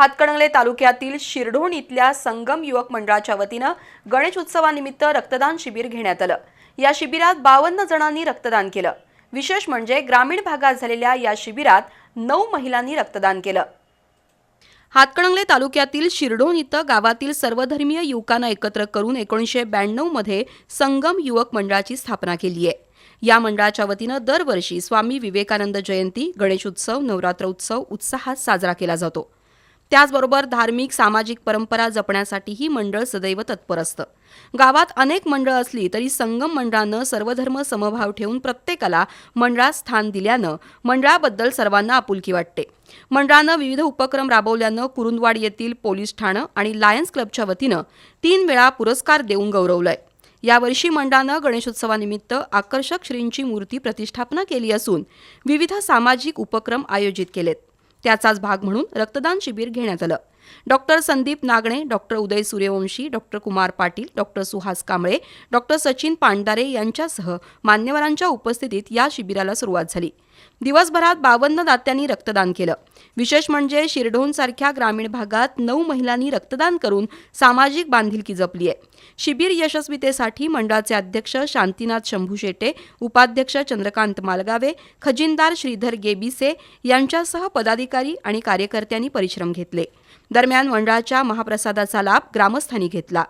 हातकणंगले तालुक्यातील शिरढोण इथल्या संगम युवक मंडळाच्या वतीनं गणेश उत्सवानिमित्त रक्तदान शिबिर घेण्यात आलं. या शिबिरात बावन्न जणांनी रक्तदान केलं. विशेष म्हणजे ग्रामीण भागात झालेल्या या शिबिरात नऊ महिलांनी रक्तदान केलं. हातकणंगले तालुक्यातील शिरडोन इथं गावातील सर्वधर्मीय युवकांना एकत्र करून एकोणीसशे ब्याण्णवमध्ये संगम युवक मंडळाची स्थापना केली आहे. या मंडळाच्या वतीनं दरवर्षी स्वामी विवेकानंद जयंती गणेश उत्सव नवरात्र उत्सव उत्साहात साजरा केला जातो. त्याचबरोबर धार्मिक सामाजिक परंपरा जपण्यासाठी ही मंडळ सदैव तत्पर असतं. गावात अनेक मंडळ असली तरी संगम मंडळानं सर्वधर्म समभाव ठेवून प्रत्येकाला मंडळात स्थान दिल्यानं मंडळाबद्दल सर्वांना आपुलकी वाटते. मंडळानं विविध उपक्रम राबवल्यानं कुरुंदवाड येथील पोलीस ठाणं आणि लायन्स क्लबच्या वतीनं तीन वेळा पुरस्कार देऊन गौरवलंय. यावर्षी मंडळानं गणेशोत्सवानिमित्त आकर्षक श्रींची मूर्ती प्रतिष्ठापना केली असून विविध सामाजिक उपक्रम आयोजित केलेत. त्याचाच भाग म्हणून रक्तदान शिबिर घेण्यात आलं. Doctor Sandeep Nagane doctor Uday Suryavanshi doctor Kumar Patil doctor Suhas Kamble doctor Sachin Pandare यांच्यासह मान्यवरांच्या उपस्थितीत या शिबिराला सुरुवात झाली. दिवसभरात बावन्न दात्यांनी रक्तदान केलं. विशेष म्हणजे शिरढोणसारख्या ग्रामीण भागात नऊ महिलांनी रक्तदान करून सामाजिक बांधिलकी जपली आहे. शिबिर यशस्वीतेसाठी मंडळाचे अध्यक्ष शांतीनाथ शंभू शेटे उपाध्यक्ष चंद्रकांत मालगावे खजिनदार श्रीधर गेबिसे यांच्यासह पदाधिकारी आणि कार्यकर्त्यांनी परिश्रम घेतले. दरम्यान मंडळाच्या महाप्रसादाचा लाभ ग्रामस्थांनी घेतला.